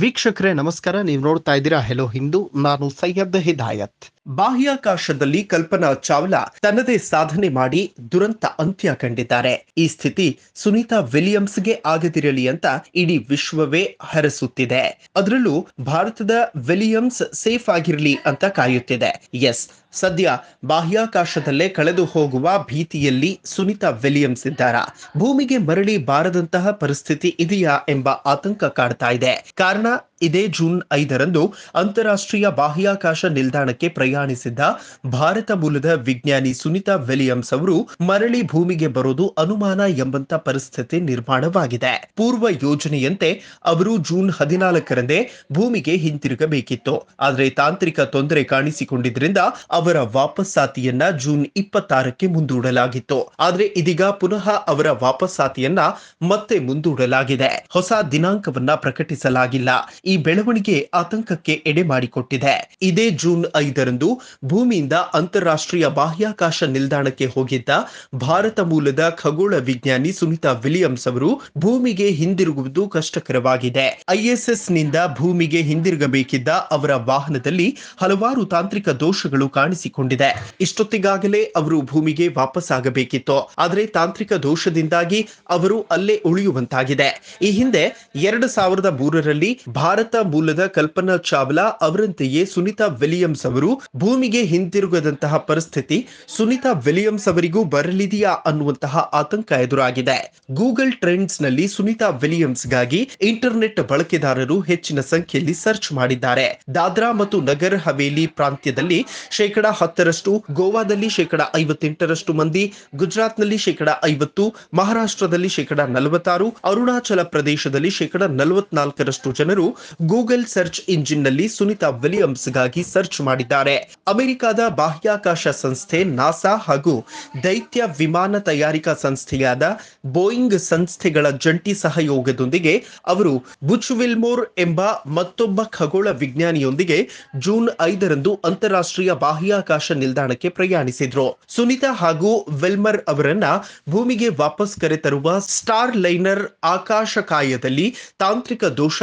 ವೀಕ್ಷಕರೇ ನಮಸ್ಕಾರ. ನೀವು ನೋಡ್ತಾ ಇದ್ದೀರಾ ಹೆಲೋ ಹಿಂದೂ ನಾನು ಸೈಯದ್ ಹಿದಾಯತ್. ಬಾಹ್ಯಾಕಾಶದಲ್ಲಿ ಕಲ್ಪನಾ ಚಾವ್ಲಾ ತನ್ನದೇ ಸಾಧನೆ ಮಾಡಿ ದುರಂತ ಅಂತ್ಯ ಕಂಡಿದ್ದಾರೆ. ಈ ಸ್ಥಿತಿ ಸುನೀತಾ ವಿಲಿಯಮ್ಸ್ಗೆ ಆಗದಿರಲಿ ಅಂತ ಇಡೀ ವಿಶ್ವವೇ ಹರಸುತ್ತಿದೆ. ಅದರಲ್ಲೂ ಭಾರತದ ವಿಲಿಯಮ್ಸ್ ಸೇಫ್ ಆಗಿರಲಿ ಅಂತ ಕಾಯುತ್ತಿದೆ. ಎಸ್, ಸದ್ಯ ಬಾಹ್ಯಾಕಾಶದಲ್ಲೇ ಕಳೆದು ಹೋಗುವ ಭೀತಿಯಲ್ಲಿ ಸುನಿತಾ ವಿಲಿಯಮ್ಸ್ ಇದ್ದಾರ? ಭೂಮಿಗೆ ಮರಳಿ ಬಾರದಂತಹ ಪರಿಸ್ಥಿತಿ ಇದೆಯಾ ಎಂಬ ಆತಂಕ ಕಾಡ್ತಾ ಇದೆ. ಕಾರಣ ಇದೇ ಜೂನ್ ಐದರಂದು ಅಂತಾರಾಷ್ಟ್ರೀಯ ಬಾಹ್ಯಾಕಾಶ ನಿಲ್ದಾಣಕ್ಕೆ ಪ್ರಯಾಣಿಸಿದ್ದ ಭಾರತ ಮೂಲದ ವಿಜ್ಞಾನಿ ಸುನಿತಾ ವಿಲಿಯಮ್ಸ್ ಅವರು ಮರಳಿ ಭೂಮಿಗೆ ಬರೋದು ಅನುಮಾನ ಎಂಬಂತ ಪರಿಸ್ಥಿತಿ ನಿರ್ಮಾಣವಾಗಿದೆ. ಪೂರ್ವ ಯೋಜನೆಯಂತೆ ಅವರು ಜೂನ್ ಹದಿನಾಲ್ಕರಂದೇ ಭೂಮಿಗೆ ಹಿಂತಿರುಗಬೇಕಿತ್ತು. ಆದರೆ ತಾಂತ್ರಿಕ ತೊಂದರೆ ಕಾಣಿಸಿಕೊಂಡಿದ್ದರಿಂದ ಅವರ ವಾಪಸ್ಸಾತಿಯನ್ನ ಜೂನ್ ಇಪ್ಪತ್ತಾರಕ್ಕೆ ಮುಂದೂಡಲಾಗಿತ್ತು. ಆದರೆ ಇದೀಗ ಪುನಃ ಅವರ ವಾಪಸ್ಸಾತಿಯನ್ನ ಮತ್ತೆ ಮುಂದೂಡಲಾಗಿದೆ. ಹೊಸ ದಿನಾಂಕವನ್ನ ಪ್ರಕಟಿಸಲಾಗಿಲ್ಲ. ಈ ಬೆಳವಣಿಗೆ ಆತಂಕಕ್ಕೆ ಎಡೆ ಮಾಡಿಕೊಟ್ಟಿದೆ. ಇದೇ ಜೂನ್ ಐದರಂದು ಭೂಮಿಯಿಂದ ಅಂತಾರಾಷ್ಟ್ರೀಯ ಬಾಹ್ಯಾಕಾಶ ನಿಲ್ದಾಣಕ್ಕೆ ಹೋಗಿದ್ದ ಭಾರತ ಮೂಲದ ಖಗೋಳ ವಿಜ್ಞಾನಿ ಸುನಿತಾ ವಿಲಿಯಮ್ಸ್ ಅವರು ಭೂಮಿಗೆ ಹಿಂದಿರುಗುವುದು ಕಷ್ಟಕರವಾಗಿದೆ. ಐಎಸ್ಎಸ್ನಿಂದ ಭೂಮಿಗೆ ಹಿಂದಿರುಗಬೇಕಿದ್ದ ಅವರ ವಾಹನದಲ್ಲಿ ಹಲವಾರು ತಾಂತ್ರಿಕ ದೋಷಗಳು ಕಾಣಿಸಿಕೊಂಡಿದೆ. ಇಷ್ಟೊತ್ತಿಗಾಗಲೇ ಅವರು ಭೂಮಿಗೆ ವಾಪಸ್ ಆಗಬೇಕಿತ್ತು ಆದರೆ ತಾಂತ್ರಿಕ ದೋಷದಿಂದಾಗಿ ಅವರು ಅಲ್ಲೇ ಉಳಿಯುವಂತಾಗಿದೆ. ಈ ಹಿಂದೆ ಎರಡು ಸಾವಿರದ ಮೂರರಲ್ಲಿ ಭಾರತ ಮೂಲದ ಕಲ್ಪನಾ ಚಾವ್ಲಾ ಅವರಂತೆಯೇ ಸುನಿತಾ ವಿಲಿಯಮ್ಸ್ ಅವರು ಭೂಮಿಗೆ ಹಿಂತಿರುಗದಂತಹ ಪರಿಸ್ಥಿತಿ ಸುನಿತಾ ವಿಲಿಯಮ್ಸ್ ಅವರಿಗೂ ಬರಲಿದೆಯಾ ಅನ್ನುವಂತಹ ಆತಂಕ ಎದುರಾಗಿದೆ. ಗೂಗಲ್ ಟ್ರೆಂಡ್ಸ್ನಲ್ಲಿ ಸುನಿತಾ ವಿಲಿಯಮ್ಸ್ಗಾಗಿ ಇಂಟರ್ನೆಟ್ ಬಳಕೆದಾರರು ಹೆಚ್ಚಿನ ಸಂಖ್ಯೆಯಲ್ಲಿ ಸರ್ಚ್ ಮಾಡಿದ್ದಾರೆ. ದಾದ್ರಾ ಮತ್ತು ನಗರ್ ಹವೇಲಿ ಪ್ರಾಂತ್ಯದಲ್ಲಿ ಶೇಕಡ ಹತ್ತರಷ್ಟು, ಗೋವಾದಲ್ಲಿ ಶೇಕಡ ಐವತ್ತೆಂಟರಷ್ಟು ಮಂದಿ, ಗುಜರಾತ್ನಲ್ಲಿ ಶೇಕಡ ಐವತ್ತು, ಮಹಾರಾಷ್ಟ್ರದಲ್ಲಿ ಶೇಕಡ ನಲವತ್ತಾರು, ಅರುಣಾಚಲ ಪ್ರದೇಶದಲ್ಲಿ ಶೇಕಡ ನಲವತ್ನಾಲ್ಕರಷ್ಟು ಜನರು ಗೂಗಲ್ ಸರ್ಚ್ ಇಂಜಿನ್ನಲ್ಲಿ ಸುನಿತಾ ವಿಲಿಯಮ್ಸ್ಗಾಗಿ ಸರ್ಚ್ ಮಾಡಿದ್ದಾರೆ. ಅಮೆರಿಕದ ಬಾಹ್ಯಾಕಾಶ ಸಂಸ್ಥೆ ನಾಸಾ ಹಾಗೂ ದೈತ್ಯ ವಿಮಾನ ತಯಾರಿಕಾ ಸಂಸ್ಥೆಯಾದ ಬೋಯಿಂಗ್ ಸಂಸ್ಥೆಗಳ ಜಂಟಿ ಸಹಯೋಗದೊಂದಿಗೆ ಅವರು ಬುಚ್ ವಿಲ್ಮೋರ್ ಎಂಬ ಮತ್ತೊಬ್ಬ ಖಗೋಳ ವಿಜ್ಞಾನಿಯೊಂದಿಗೆ ಜೂನ್ ಐದರಂದು ಅಂತಾರಾಷ್ಟ್ರೀಯ ಬಾಹ್ಯಾಕಾಶ ನಿಲ್ದಾಣಕ್ಕೆ ಪ್ರಯಾಣಿಸಿದ್ರು. ಸುನಿತಾ ಹಾಗೂ ವೆಲ್ಮರ್ ಅವರನ್ನ ಭೂಮಿಗೆ ವಾಪಸ್ ಕರೆತರುವ ಸ್ಟಾರ್ ಲೈನರ್ ಆಕಾಶಕಾಯದಲ್ಲಿ ತಾಂತ್ರಿಕ ದೋಷ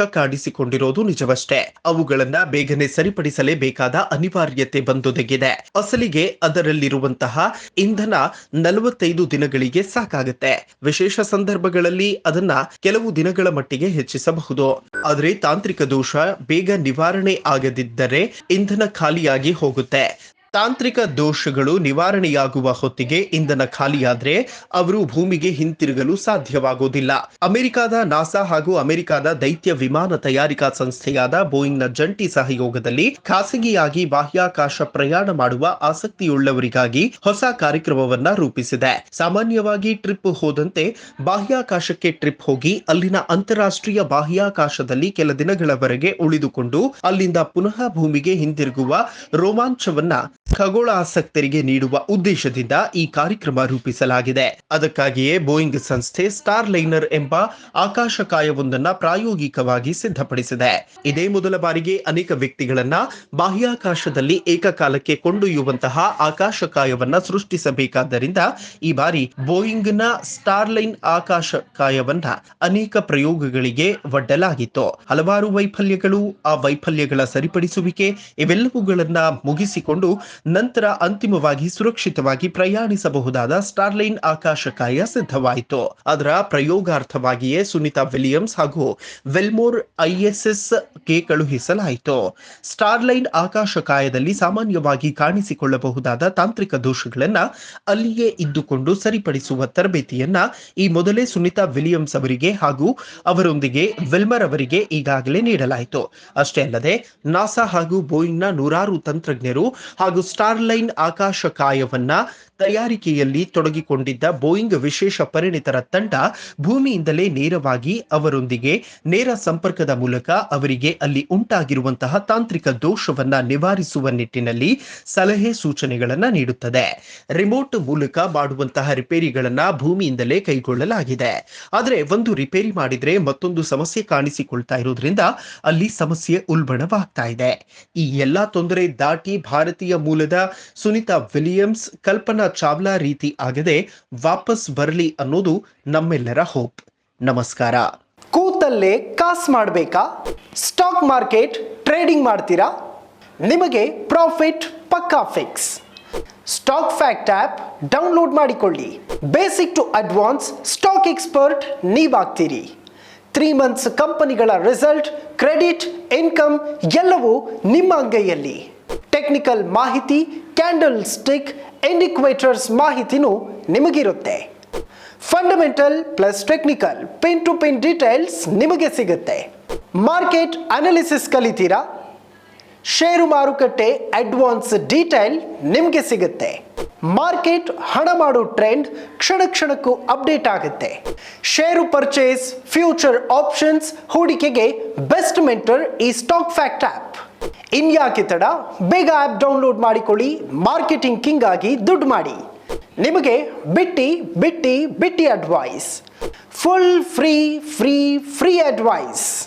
ಕಾಣಿಸಿಕೊಂಡಿರೋದು ನಿಜವಷ್ಟೇ. ಅವುಗಳನ್ನ ಬೇಗನೆ ಸರಿಪಡಿಸಲೇಬೇಕಾದ ಅನಿವಾರ್ಯತೆ ಬಂದೊದಗಿದೆ. ಅಸಲಿಗೆ ಅದರಲ್ಲಿರುವಂತಹ ಇಂಧನ ನಲವತ್ತೈದು ದಿನಗಳಿಗೆ ಸಾಕಾಗುತ್ತೆ. ವಿಶೇಷ ಸಂದರ್ಭಗಳಲ್ಲಿ ಅದನ್ನ ಕೆಲವು ದಿನಗಳ ಮಟ್ಟಿಗೆ ಹೆಚ್ಚಿಸಬಹುದು. ಆದರೆ ತಾಂತ್ರಿಕ ದೋಷ ಬೇಗ ನಿವಾರಣೆ ಆಗದಿದ್ದರೆ ಇಂಧನ ಖಾಲಿಯಾಗಿ ಹೋಗುತ್ತೆ. ತಾಂತ್ರಿಕ ದೋಷಗಳು ನಿವಾರಣೆಯಾಗುವ ಹೊತ್ತಿಗೆ ಇಂಧನ ಖಾಲಿಯಾದ್ರೆ ಅವರು ಭೂಮಿಗೆ ಹಿಂತಿರುಗಲು ಸಾಧ್ಯವಾಗುವುದಿಲ್ಲ ಅಮೆರಿಕದ ನಾಸಾ ಹಾಗೂ ಅಮೆರಿಕದ ದೈತ್ಯ ವಿಮಾನ ತಯಾರಿಕಾ ಸಂಸ್ಥೆಯಾದ ಬೋಯಿಂಗ್ನ ಜಂಟಿ ಸಹಯೋಗದಲ್ಲಿ ಖಾಸಗಿಯಾಗಿ ಬಾಹ್ಯಾಕಾಶ ಪ್ರಯಾಣ ಮಾಡುವ ಆಸಕ್ತಿಯುಳ್ಳವರಿಗಾಗಿ ಹೊಸ ಕಾರ್ಯಕ್ರಮವನ್ನ ರೂಪಿಸಿದೆ. ಸಾಮಾನ್ಯವಾಗಿ ಟ್ರಿಪ್ ಹೋದಂತೆ ಬಾಹ್ಯಾಕಾಶಕ್ಕೆ ಟ್ರಿಪ್ ಹೋಗಿ ಅಲ್ಲಿನ ಅಂತಾರಾಷ್ಟ್ರೀಯ ಬಾಹ್ಯಾಕಾಶದಲ್ಲಿ ಕೆಲ ದಿನಗಳವರೆಗೆ ಉಳಿದುಕೊಂಡು ಅಲ್ಲಿಂದ ಪುನಃ ಭೂಮಿಗೆ ಹಿಂದಿರುಗುವ ರೋಮಾಂಚವನ್ನ ಖಗೋಳ ಆಸಕ್ತರಿಗೆ ನೀಡುವ ಉದ್ದೇಶದಿಂದ ಈ ಕಾರ್ಯಕ್ರಮ ರೂಪಿಸಲಾಗಿದೆ. ಅದಕ್ಕಾಗಿಯೇ ಬೋಯಿಂಗ್ ಸಂಸ್ಥೆ ಸ್ಟಾರ್ ಲೈನರ್ ಎಂಬ ಆಕಾಶಕಾಯವೊಂದನ್ನ ಪ್ರಾಯೋಗಿಕವಾಗಿ ಸಿದ್ಧಪಡಿಸಿದೆ. ಇದೇ ಮೊದಲ ಬಾರಿಗೆ ಅನೇಕ ವ್ಯಕ್ತಿಗಳನ್ನ ಬಾಹ್ಯಾಕಾಶದಲ್ಲಿ ಏಕಕಾಲಕ್ಕೆ ಕೊಂಡೊಯ್ಯುವಂತಹ ಆಕಾಶಕಾಯವನ್ನ ಸೃಷ್ಟಿಸಬೇಕಾದ್ದರಿಂದ ಈ ಬಾರಿ ಬೋಯಿಂಗ್ನ ಆಕಾಶ ಆಕಾಶಕಾಯವನ್ನ ಅನೇಕ ಪ್ರಯೋಗಗಳಿಗೆ ಒಡ್ಡಲಾಗಿತ್ತು. ಹಲವಾರು ವೈಫಲ್ಯಗಳು, ಆ ವೈಫಲ್ಯಗಳ ಸರಿಪಡಿಸುವಿಕೆ ಇವೆಲ್ಲವುಗಳನ್ನ ಮುಗಿಸಿಕೊಂಡು ನಂತರ ಅಂತಿಮವಾಗಿ ಸುರಕ್ಷಿತವಾಗಿ ಪ್ರಯಾಣಿಸಬಹುದಾದ ಸ್ಟಾರ್ಲೈನ್ ಆಕಾಶಕಾಯ ಸಿದ್ಧವಾಯಿತು. ಅದರ ಪ್ರಯೋಗಾರ್ಥವಾಗಿಯೇ ಸುನಿತಾ ವಿಲಿಯಮ್ಸ್ ಹಾಗೂ ವೆಲ್ಮೋರ್ ಐಎಸ್ಎಸ್ಗೆ ಕಳುಹಿಸಲಾಯಿತು. ಸ್ಟಾರ್ಲೈನ್ ಆಕಾಶಕಾಯದಲ್ಲಿ ಸಾಮಾನ್ಯವಾಗಿ ಕಾಣಿಸಿಕೊಳ್ಳಬಹುದಾದ ತಾಂತ್ರಿಕ ದೋಷಗಳನ್ನ ಅಲ್ಲಿಯೇ ಇದ್ದುಕೊಂಡು ಸರಿಪಡಿಸುವ ತರಬೇತಿಯನ್ನ ಈ ಮೊದಲೇ ಸುನಿತಾ ವಿಲಿಯಮ್ಸ್ ಅವರಿಗೆ ಹಾಗೂ ಅವರೊಂದಿಗೆ ವೆಲ್ಮರ್ ಅವರಿಗೆ ಈಗಾಗಲೇ ನೀಡಲಾಯಿತು. ಅಷ್ಟೇ ಅಲ್ಲದೆ ನಾಸಾ ಹಾಗೂ ಬೋಯಿಂಗ್ನ ನೂರಾರು ತಂತ್ರಜ್ಞರು ಹಾಗೂ ಸ್ಟಾರ್ಲೈನ್ ಆಕಾಶಕಾಯವನ್ನ ತಯಾರಿಕೆಯಲ್ಲಿ ತೊಡಗಿಕೊಂಡಿದ್ದ ಬೋಯಿಂಗ್ ವಿಶೇಷ ಪರಿಣಿತರ ತಂಡ ಭೂಮಿಯಿಂದಲೇ ನೇರವಾಗಿ ಅವರೊಂದಿಗೆ ನೇರ ಸಂಪರ್ಕದ ಮೂಲಕ ಅವರಿಗೆ ಅಲ್ಲಿ ಉಂಟಾಗಿರುವಂತಹ ತಾಂತ್ರಿಕ ದೋಷವನ್ನ ನಿವಾರಿಸುವ ನಿಟ್ಟಿನಲ್ಲಿ ಸಲಹೆ ಸೂಚನೆಗಳನ್ನು ನೀಡುತ್ತದೆ. ರಿಮೋಟ್ ಮೂಲಕ ಮಾಡುವಂತಹ ರಿಪೇರಿಗಳನ್ನ ಭೂಮಿಯಿಂದಲೇ ಕೈಗೊಳ್ಳಲಾಗಿದೆ. ಆದರೆ ಒಂದು ರಿಪೇರಿ ಮಾಡಿದ್ರೆ ಮತ್ತೊಂದು ಸಮಸ್ಯೆ ಕಾಣಿಸಿಕೊಳ್ತಾ ಇರೋದ್ರಿಂದ ಅಲ್ಲಿ ಸಮಸ್ಯೆ ಉಲ್ಬಣವಾಗ್ತಾ ಇದೆ. ಈ ಎಲ್ಲಾ ತೊಂದರೆ ದಾಟಿ ಭಾರತೀಯ ಮೂಲದ ಸುನಿತಾ ವಿಲಿಯಮ್ಸ್ ಕಲ್ಪನಾ ಚಾವ್ಲಾ ರೀತಿ ಆಗದೆ ವಾಪಸ್ ಬರಲಿ ಅನ್ನೋದು ನಮ್ಮೆಲ್ಲರ ಹೋಪ್. ನಮಸ್ಕಾರ. ಕೂತಲ್ಲೇ ಕಾಸ್ ಮಾಡಬೇಕಾ? ಸ್ಟಾಕ್ ಮಾರ್ಕೆಟ್ ಟ್ರೇಡಿಂಗ್ ಮಾಡ್ತೀರಾ? ನಿಮಗೆ ಪ್ರಾಫಿಟ್ ಪಕ್ಕಾ fix. Stock fact app download ಮಾಡಿಕೊಳ್ಳಿ. Basic to advance stock expert ನೀವಾಗ್ತೀರಿ. Three months ಕಂಪನಿಗಳ ರಿಸಲ್ಟ್, ಕ್ರೆಡಿಟ್, ಇನ್ಕಮ್ ಎಲ್ಲವೂ ನಿಮ್ಮ ಅಂಗೈಯಲ್ಲಿ. ಟೆಕ್ನಿಕಲ್ ಮಾಹಿತಿ ಕ್ಯಾಂಡಲ್ ಸ್ಟಿಕ್ ಇಂಡಿಕ್ವೇಟರ್ಸ್ ಮಾಹಿತಿನೂ ನಿಮಗಿರುತ್ತೆ. Fundamental plus technical pin to pin details ನಿಮಗೆ ಸಿಗುತ್ತೆ. ಮಾರ್ಕೆಟ್ ಅನಾಲಿಸಿಸ್ ಕಲಿತೀರಾ? ಷೇರು ಮಾರುಕಟ್ಟೆ ಅಡ್ವಾನ್ಸ್ ಡೀಟೇಲ್ ನಿಮಗೆ ಸಿಗುತ್ತೆ. ಮಾರ್ಕೆಟ್ ಹಣ ಮಾಡೋ ಟ್ರೆಂಡ್ ಕ್ಷಣ ಕ್ಷಣಕ್ಕೂ ಅಪ್ಡೇಟ್ ಆಗುತ್ತೆ. ಷೇರು ಪರ್ಚೇಸ್ ಫ್ಯೂಚರ್ ಆಪ್ಷನ್ಸ್ ಹೂಡಿಕೆಗೆ ಬೆಸ್ಟ್ ಮೆಂಟರ್ ಈ ಸ್ಟಾಕ್ ಫ್ಯಾಕ್ಟ್ ಆ್ಯಪ್ ಇನ್ಯಾಕೆ ತಡ? ಬೇಗ ಆ್ಯಪ್ ಡೌನ್ಲೋಡ್ ಮಾಡಿಕೊಳ್ಳಿ ಮಾರ್ಕೆಟಿಂಗ್ ಕಿಂಗ್ ಆಗಿ ದುಡ್ಡು ಮಾಡಿ. ನಿಮಗೆ ಬಿಟ್ಟಿ ಬಿಟ್ಟಿ ಬಿಟ್ಟಿ advice full free free free advice